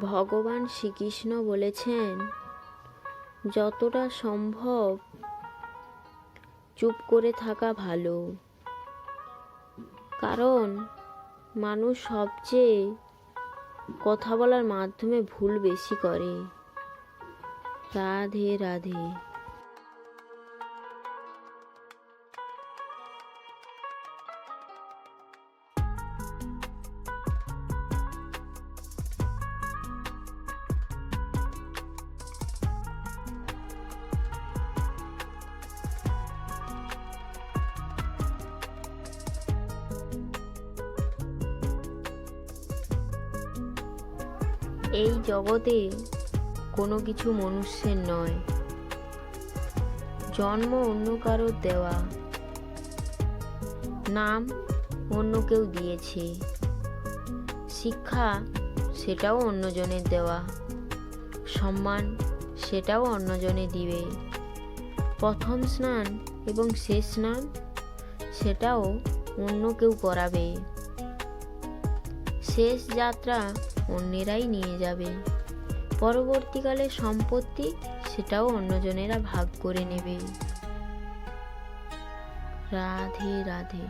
ভগবান শ্রীকৃষ্ণ বলেছেন, যতটা সম্ভব চুপ করে থাকা ভালো। কারণ মানুষ সবচেয়ে কথা বলার মাধ্যমে ভুল বেশি করে। রাধে রাধে। এই জগতে কোনো কিছু মনুষ্যের নয়। জন্ম অন্য কারোর দেওয়া, নাম অন্য কেউ দিয়েছে। শিক্ষা সেটাও অন্যজনের দেওয়া, সম্মান সেটাও অন্যজনে দিবে। প্রথম স্নান এবং শেষ স্নান সেটাও অন্য কেউ করাবে। শেষ যাত্রা অন্যেরাই নিয়ে যাবে। পরবর্তীকালে সম্পত্তি সেটাও অন্যজনেরা ভাগ করে নেবে। রাধে রাধে।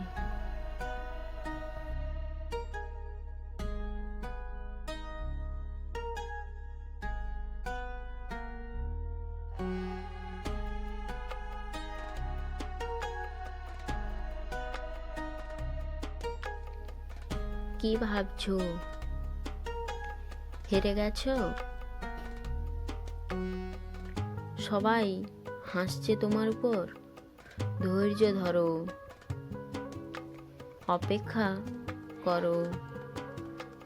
কি ভাবছ? হেরে গেছো? সবাই হাসছে তোমার উপর। ধৈর্য ধরো। অপেক্ষা করো।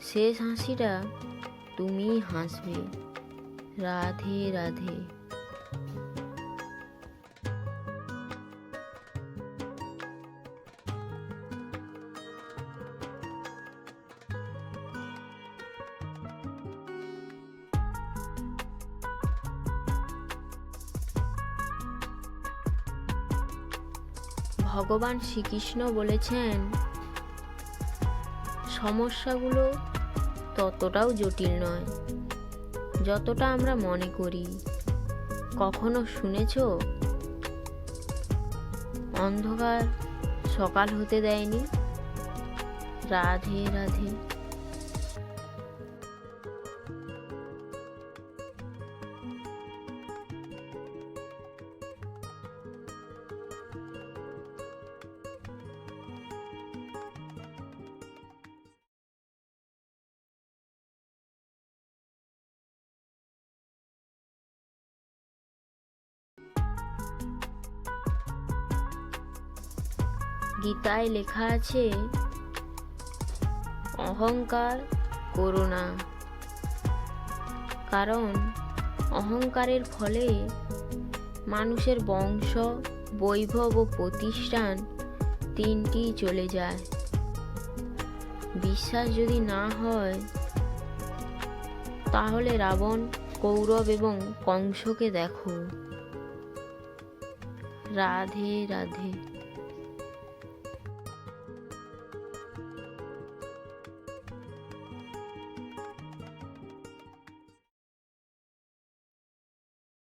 শেষ হাসিটা তুমি হাসবে। রাধে রাধে। ভগবান শ্রীকৃষ্ণ বলেছেন, সমস্যাগুলো ততটাও জটিল নয়, যতটা আমরা মনে করি। কখনো শুনেছ? অন্ধকার সকাল হতে দেয়নি। রাধে রাধে। গীতায় লেখা আছে, অহংকার করো না। কারণ অহংকারের ফলে মানুষের বংশ, বৈভব ও প্রতিষ্ঠান তিনটি চলে যায়। বিশ্বাস যদি না হয়, তাহলে রাবণ, কৌরব এবং কংসকে দেখো। রাধে রাধে।